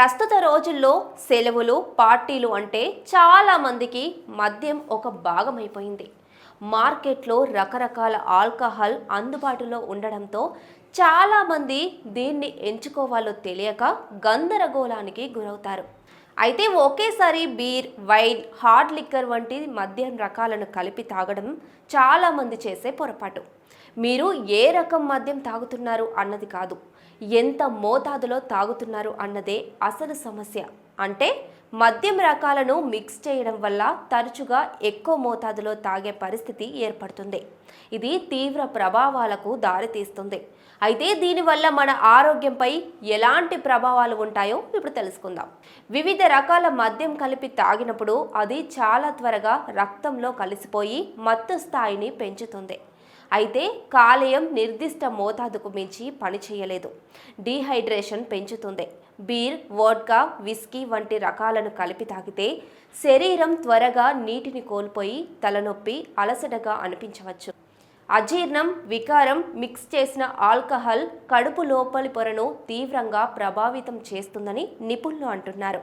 ప్రస్తుత రోజుల్లో సెలవులు పార్టీలు అంటే చాలామందికి మద్యం ఒక భాగమైపోయింది. మార్కెట్లో రకరకాల ఆల్కహాల్ అందుబాటులో ఉండడంతో చాలామంది దీన్ని ఎంచుకోవాలో తెలియక గందరగోళానికి గురవుతారు. అయితే ఒకేసారి బీర్ వైన్ హార్డ్ లిక్కర్ వంటి మద్యం రకాలను కలిపి తాగడం చాలామంది చేసే పొరపాటు. మీరు ఏ రకం మద్యం తాగుతున్నారు అన్నది కాదు. ఎంత మోతాదులో తాగుతున్నారు అన్నదే అసలు సమస్య. అంటే మద్యం రకాలను మిక్స్ చేయడం వల్ల తరచుగా ఎక్కువ మోతాదులో తాగే పరిస్థితి ఏర్పడుతుంది. ఇది తీవ్ర ప్రభావాలకు దారితీస్తుంది. అయితే దీనివల్ల మన ఆరోగ్యంపై ఎలాంటి ప్రభావాలు ఉంటాయో ఇప్పుడు తెలుసుకుందాం. వివిధ రకాల మద్యం కలిపి తాగినప్పుడు అది చాలా త్వరగా రక్తంలో కలిసిపోయి మత్తు స్థాయిని పెంచుతుంది. అయితే కాలేయం నిర్దిష్ట మోతాదుకు మించి పనిచేయలేదు డీహైడ్రేషన్ పెంచుతుంది. బీర్ వోడ్కా విస్కీ వంటి రకాలను కలిపి తాగితే శరీరం త్వరగా నీటిని కోల్పోయి తలనొప్పి అలసటగా అనిపించవచ్చు. అజీర్ణం వికారం మిక్స్ చేసిన ఆల్కహాల్ కడుపు లోపలి పొరను తీవ్రంగా ప్రభావితం చేస్తుందని నిపుణులు అంటున్నారు.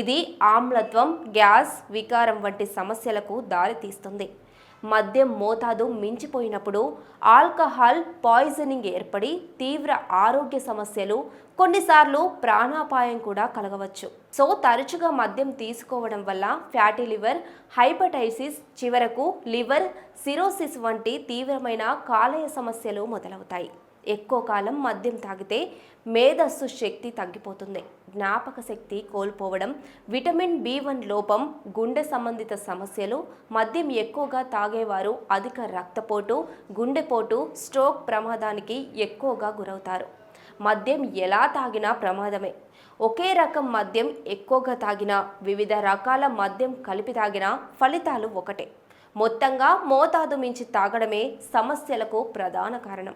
ఇది ఆమ్లత్వం గ్యాస్ వికారం వంటి సమస్యలకు దారితీస్తుంది. మద్యం మోతాదు మించిపోయినప్పుడు ఆల్కహాల్ పాయిజనింగ్ ఏర్పడి తీవ్ర ఆరోగ్య సమస్యలు కొన్నిసార్లు ప్రాణాపాయం కూడా కలగవచ్చు. సో తరచుగా మద్యం తీసుకోవడం వల్ల ఫ్యాటీ లివర్ హైపటైసిస్ చివరకు లివర్ సిరోసిస్ వంటి తీవ్రమైన కాలేయ సమస్యలు మొదలవుతాయి. ఎక్కువ కాలం మద్యం తాగితే మేధస్సు శక్తి తగ్గిపోతుంది. జ్ఞాపక శక్తి కోల్పోవడం విటమిన్ బి వన్ లోపం గుండె సంబంధిత సమస్యలు మద్యం ఎక్కువగా తాగేవారు అధిక రక్తపోటు గుండెపోటు స్ట్రోక్ ప్రమాదానికి ఎక్కువగా గురవుతారు. మద్యం ఎలా తాగినా ప్రమాదమే. ఒకే రకం మద్యం ఎక్కువగా తాగినా వివిధ రకాల మద్యం కలిపి తాగినా ఫలితాలు ఒకటే. మొత్తంగా మోతాదు మించి తాగడమే సమస్యలకు ప్రధాన కారణం.